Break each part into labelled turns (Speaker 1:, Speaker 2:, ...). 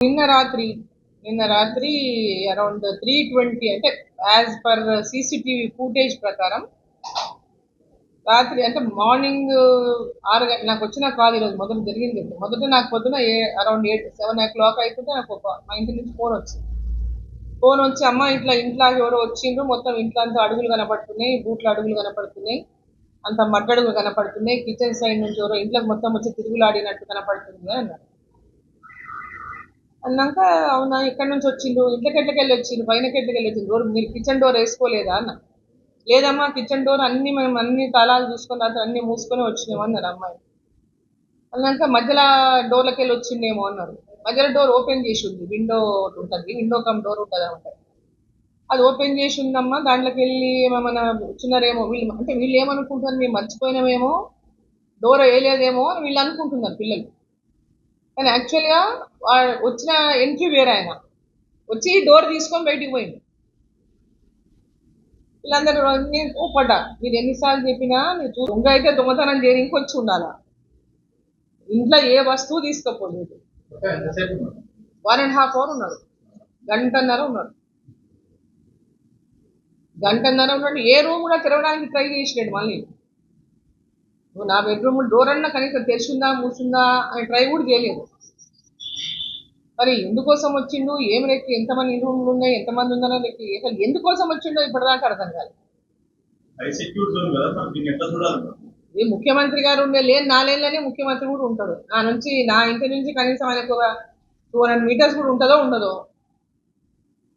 Speaker 1: నిన్న రాత్రి నిన్న రాత్రి అరౌండ్ త్రీ ట్వంటీ అంటే యాజ్ పర్ సీసీటీవీ ఫుటేజ్ ప్రకారం రాత్రి అంటే మార్నింగ్ ఆరు గంట నాకు వచ్చిన కాల్ ఈరోజు మొదట జరిగింది మొదట నాకు పొద్దున ఏ around eight seven o'clock అయిపోతే నాకు ఒక మా ఇంటి నుంచి ఫోన్ వచ్చింది. ఫోన్ వచ్చి అమ్మ ఇట్లా ఇంట్లో ఎవరో వచ్చిండ్రు. మొత్తం ఇంట్లో అంతా అడుగులు కనపడుతున్నాయి. బూట్ల అడుగులు కనపడుతున్నాయి. అంత మట్టడుగులు కనపడుతున్నాయి. కిచెన్ సైడ్ నుంచి ఎవరో ఇంట్లోకి మొత్తం వచ్చి తిరుగులాడినట్టు కనపడుతుంది అన్నారు. అన్నాక అవునా ఎక్కడి నుంచి వచ్చిండు? ఇంట్లోకి వెళ్ళి వచ్చిండు? పైన ఎట్లకి వెళ్ళి వచ్చిండు? డోర్ మీరు కిచెన్ డోర్ వేసుకోలేదా అన్న. లేదమ్మా కిచెన్ డోర్ అన్ని మేము అన్ని తాళాలు చూసుకొని తర్వాత అన్ని మూసుకొని వచ్చినాము అన్నారు అమ్మాయి. అన్నాక మధ్యలో డోర్లకి వెళ్ళి వచ్చిండేమో అన్నారు. మధ్యలో డోర్ ఓపెన్ చేసి ఉంది. విండో ఉంటుంది. విండో కమ్ డోర్ ఉంటుంది అనమాట అది ఓపెన్ చేసి ఉందమ్మా. దాంట్లోకి వెళ్ళి ఏమైనా వచ్చినారేమో వీళ్ళు అంటే వీళ్ళు ఏమనుకుంటున్నారు? మేము మర్చిపోయినామేమో. డోర్ వేయలేదేమో అని వీళ్ళు అనుకుంటున్నారు పిల్లలు. కానీ యాక్చువల్గా వచ్చిన ఎంట్రీ వేరే ఆయన. వచ్చి డోర్ తీసుకొని బయటికి పోయింది వీళ్ళందరూ నేను కోపడ్డా మీరు ఎన్నిసార్లు చెప్పినా మీరు దొంగ అయితే దొంగతనం చేయని ఇంకొచ్చి ఉండాలా? ఇంట్లో ఏ వస్తువు
Speaker 2: తీసుకోకూడదు
Speaker 1: వన్ అండ్ హాఫ్ అవర్ ఉన్నాడు. గంటన్నర ఉన్నాడు. గంటన్నర ఉన్నాడు ఏ రూమ్ కూడా తెరవడానికి ట్రై చేసినాడు మళ్ళీ. నువ్వు నా బెడ్రూమ్ డోర్ అన్నా కనీసం తెరిచిందా మూసిందా అని ట్రై కూడా చేయలేదు. మరి ఎందుకోసం వచ్చిండు ఏం లెక్క ఎంతమంది రూమ్లు ఉన్నాయి ఎంతమంది ఉన్నారో లెక్క అసలు ఎందుకోసం వచ్చిండో ఇప్పటిదాకా అర్థం కాదు ఈ ముఖ్యమంత్రి గారు ఉండే లేని నాలేళ్ళనే ముఖ్యమంత్రి కూడా ఉంటాడు. నా నుంచి నా ఇంటి నుంచి కనీసం ఆయనకు ఒక టూ హండ్రెడ్ మీటర్స్ కూడా ఉంటుందో ఉండదో.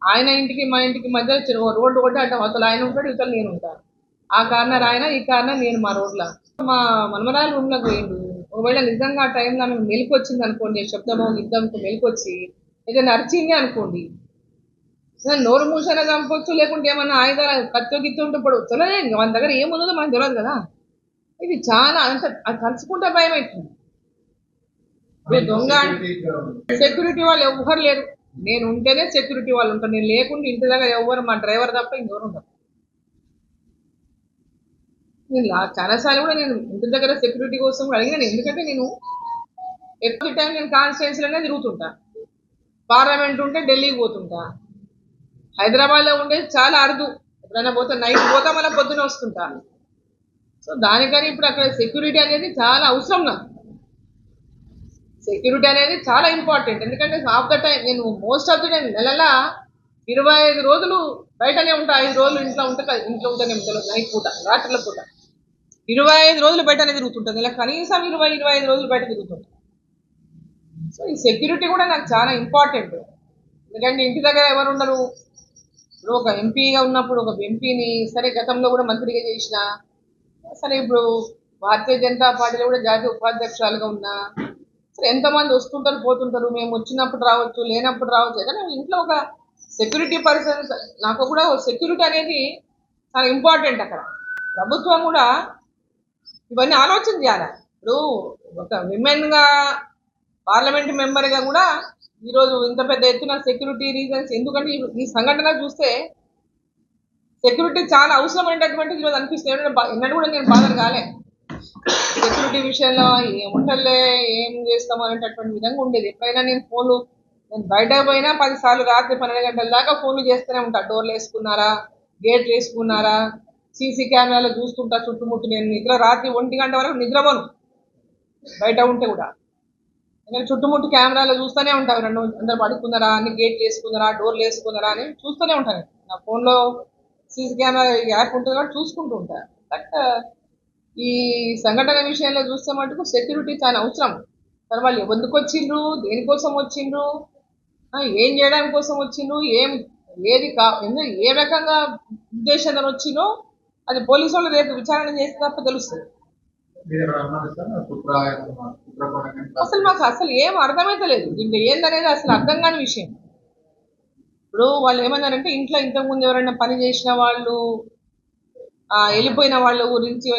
Speaker 1: ఆయన ఇంటికి మా ఇంటికి మధ్య రోడ్డు ఒకటి అంటే. అవతల ఆయన ఉంటాడు ఇవతల నేను ఉంటాను. ఆ కార్నర్ ఆయన ఈ కార్నర్ నేను మా రోడ్లో. మా మనమరాయల రూమ్లోకి పోయిండు ఒకవేళ నిజంగా ఆ టైంలో ఆమె మెలకు వచ్చింది అనుకోండి శబ్దమో యుద్ధంకు మెలకు వచ్చి ఏదైనా అరిచింది అనుకోండి. నోరు మూసైనా చంపొచ్చు లేకుంటే ఏమన్నా ఆయుధాలు కత్తో గిత్తో ఉంటే ఇప్పుడు తెలియదు ఇంకా మన దగ్గర ఏముందో మనకు తెలియదు కదా. ఇది చాలా అంత అది తలుచుకుంటే భయం అవుతుంది దొంగ సెక్యూరిటీ వాళ్ళు ఎవ్వరు లేరు. నేను ఉంటేనే సెక్యూరిటీ వాళ్ళు ఉంటారు. నేను లేకుండా ఇంటి దగ్గర ఎవ్వరు మా డ్రైవర్ తప్ప ఇంకెవరు ఉంటారు నేను లా- చాలాసార్లు కూడా నేను ఇంటి దగ్గర సెక్యూరిటీ కోసం అడిగినాను ఎందుకంటే నేను ఎక్కువ టైం నేను కాన్స్టిట్యున్సీలోనే తిరుగుతుంటా. పార్లమెంట్ ఉంటే ఢిల్లీకి పోతుంటా. హైదరాబాద్లో ఉండేది చాలా అరుదు. ఎప్పుడైనా పోతే నైట్ పోతా మనం పొద్దున వస్తుంటా. సో దానికని ఇప్పుడు అక్కడ సెక్యూరిటీ అనేది చాలా అవసరం నాకు. సెక్యూరిటీ అనేది చాలా ఇంపార్టెంట్ ఎందుకంటే ఆఫ్ ద టైం నేను మోస్ట్ ఆఫ్ ద టైం నెలలా ఇరవై ఐదు రోజులు బయటనే ఉంటా. ఐదు రోజులు ఇంట్లో ఉంటే ఇంట్లో ఉంటేనే ఉంటాను నైట్ పూట రాత్రుల పూట. ఇరవై ఐదు రోజులు బయటనే తిరుగుతుంటుంది. ఇలా కనీసం ఇరవై ఇరవై ఐదు రోజులు బయట తిరుగుతుంది సో ఈ సెక్యూరిటీ కూడా నాకు చాలా ఇంపార్టెంట్. ఎందుకంటే ఇంటి దగ్గర ఎవరు ఉండరు. ఇప్పుడు ఒక ఎంపీగా ఉన్నప్పుడు ఒక ఎంపీని సరే గతంలో కూడా మంత్రిగా చేసిన సరే ఇప్పుడు భారతీయ జనతా పార్టీలో కూడా జాతీయ ఉపాధ్యక్షురాలుగా ఉన్నా సరే ఎంతమంది వస్తుంటారు పోతుంటారు మేము వచ్చినప్పుడు రావచ్చు లేనప్పుడు రావచ్చు. కానీ ఇంట్లో ఒక సెక్యూరిటీ పర్సన్ నాకు కూడా సెక్యూరిటీ అనేది చాలా ఇంపార్టెంట్ అక్కడ. ప్రభుత్వం కూడా ఇవన్నీ ఆలోచన చేయాలి. ఇప్పుడు ఒక విమెన్గా పార్లమెంట్ మెంబర్గా కూడా ఈరోజు ఇంత పెద్ద ఎత్తున సెక్యూరిటీ రీజన్స్ ఎందుకంటే ఈ- సంఘటన చూస్తే సెక్యూరిటీ చాలా అవసరమైనటువంటి ఈరోజు అనిపిస్తుంది. ఎన్నడూ కూడా నేను బాధలు కాలే. సెక్యూరిటీ విషయంలో ఏముంటలే ఏం చేస్తాం అనేటటువంటి విధంగా ఉండేది. ఎప్పుడైనా నేను ఫోన్లు నేను బయటకు పోయినా పది సార్లు రాత్రి పన్నెండు గంటల దాకా ఫోన్లు చేస్తూనే ఉంటా. డోర్లు వేసుకున్నారా? గేట్ వేసుకున్నారా? సీసీ కెమెరాలు చూసుకుంటా చుట్టుముట్టు నేను నిద్ర రాత్రి ఒంటి గంట వరకు నిద్రపోను. బయట ఉంటే కూడా. నేను చుట్టుముట్టు కెమెరాలు చూస్తూనే ఉంటాను రెండు అందరు పడుకున్నారా అన్ని గేట్లు వేసుకున్నారా డోర్లు వేసుకున్నారా అని చూస్తూనే ఉంటాను నా ఫోన్లో సీసీ కెమెరా యాప్ ఉంటుంది కాబట్టి చూసుకుంటూ ఉంటాను బట్ ఈ సంఘటన విషయంలో చూస్తే మటుకు సెక్యూరిటీ చాలా అవసరం. సరే వాళ్ళు ఎందుకు వచ్చిండ్రు దేనికోసం వచ్చిండ్రు ఏం చేయడానికి కోసం వచ్చిండ్రు ఏం ఏది కా ఏ రకంగా ఉద్దేశంతో వచ్చిందో అది పోలీసు వాళ్ళు రేపు విచారణ చేస్తే తప్ప తెలుస్తుంది
Speaker 2: సార్?
Speaker 1: అసలు మాకు అసలు ఏం అర్థమైతలేదు దీంట్లో ఏందనేది అసలు అర్థం కాని విషయం. ఇప్పుడు వాళ్ళు ఏమన్నారంటే ఇంట్లో ఇంతకుముందు ఎవరైనా పని చేసిన వాళ్ళు వెళ్ళిపోయిన వాళ్ళ గురించి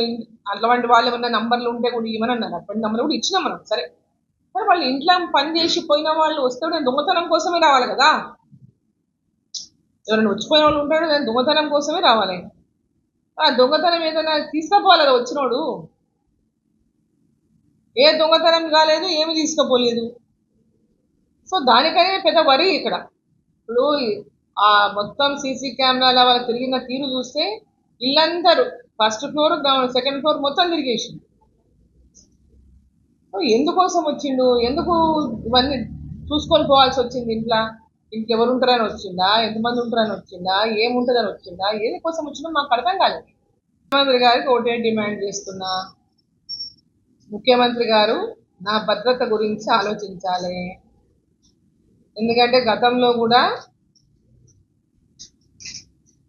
Speaker 1: అట్లాంటి వాళ్ళు ఏమన్నా నంబర్లు ఉంటే కూడా ఇవ్వని అన్నారు అటువంటి నంబర్ కూడా ఇచ్చినాం మనం. సరే. మరి వాళ్ళు ఇంట్లో పని చేసి పోయిన వాళ్ళు వస్తే కూడా దొంగతనం కోసమే రావాలి కదా. ఎవరైనా వచ్చిపోయిన వాళ్ళు ఉంటాడు నేను దొంగతనం కోసమే రావాలి. ఆ దొంగతనం ఏదైనా తీసుకుపోవాలి వచ్చినోడు? ఏ దొంగతనం కాలేదు ఏమి తీసుకుపోలేదు. సో దానికనే పెద్ద వరి ఇక్కడ. ఇప్పుడు ఆ మొత్తం సీసీ కెమెరాల వాళ్ళు తిరిగిన తీరు చూస్తే ఇల్లందరూ ఫస్ట్ ఫ్లోర్ సెకండ్ ఫ్లోర్ మొత్తం తిరిగేసింది సో ఎందుకోసం వచ్చిండు? ఎందుకు ఇవన్నీ చూసుకొని పోవాల్సి వచ్చింది ఇంట్లో? ఇంకెవరు ఉంటారని వచ్చిందా? ఎంతమంది ఉంటారని వచ్చిందా? ఏముంటుందని వచ్చిందా? ఏది కోసం వచ్చిందో మాకు అర్థం కాలేదు. ముఖ్యమంత్రి గారికి ఒకటే డిమాండ్ చేస్తున్నా. ముఖ్యమంత్రి గారు నా భద్రత గురించి ఆలోచించాలి. ఎందుకంటే గతంలో కూడా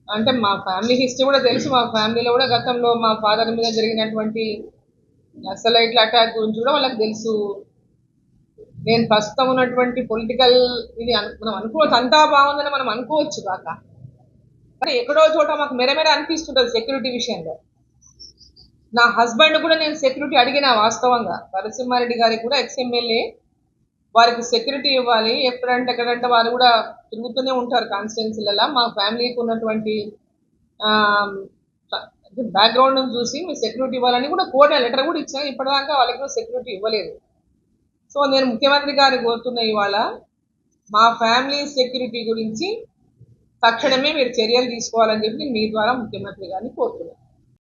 Speaker 1: అంటే మా ఫ్యామిలీ హిస్టరీ కూడా తెలుసు. మా ఫ్యామిలీలో కూడా గతంలో మా ఫాదర్ మీద జరిగినటువంటి నక్సలైట్ల అటాక్ గురించి కూడా వాళ్ళకి తెలుసు. నేను ప్రస్తుతం ఉన్నటువంటి పొలిటికల్ ఇది అను- మనం అనుకోవచ్చు అంతా బాగుందని మనం అనుకోవచ్చు కాక. కానీ ఎక్కడో చోట మాకు మెరమెర అనిపిస్తుంటుంది సెక్యూరిటీ విషయంలో. నా హస్బెండ్ కూడా నేను సెక్యూరిటీ అడిగిన వాస్తవంగా. నరసింహారెడ్డి గారికి కూడా ఎక్స్ఎమ్మెల్యే వారికి సెక్యూరిటీ ఇవ్వాలి. ఎప్పుడంటే ఎక్కడంటే వారు కూడా తిరుగుతూనే ఉంటారు కాన్స్టిట్యున్సీలలో మా ఫ్యామిలీకి ఉన్నటువంటి బ్యాక్గ్రౌండ్ చూసి మీ సెక్యూరిటీ ఇవ్వాలని కూడా కోర్టు లెటర్ కూడా ఇచ్చాను. ఇప్పటిదాకా వాళ్ళకి కూడా సెక్యూరిటీ ఇవ్వలేదు. సో నేను ముఖ్యమంత్రి గారు కోరుతున్న ఇవాళ మా ఫ్యామిలీ సెక్యూరిటీ గురించి తక్షణమే మీరు చర్యలు తీసుకోవాలని చెప్పి మీ ద్వారా ముఖ్యమంత్రి గారిని కోరుతున్నాను.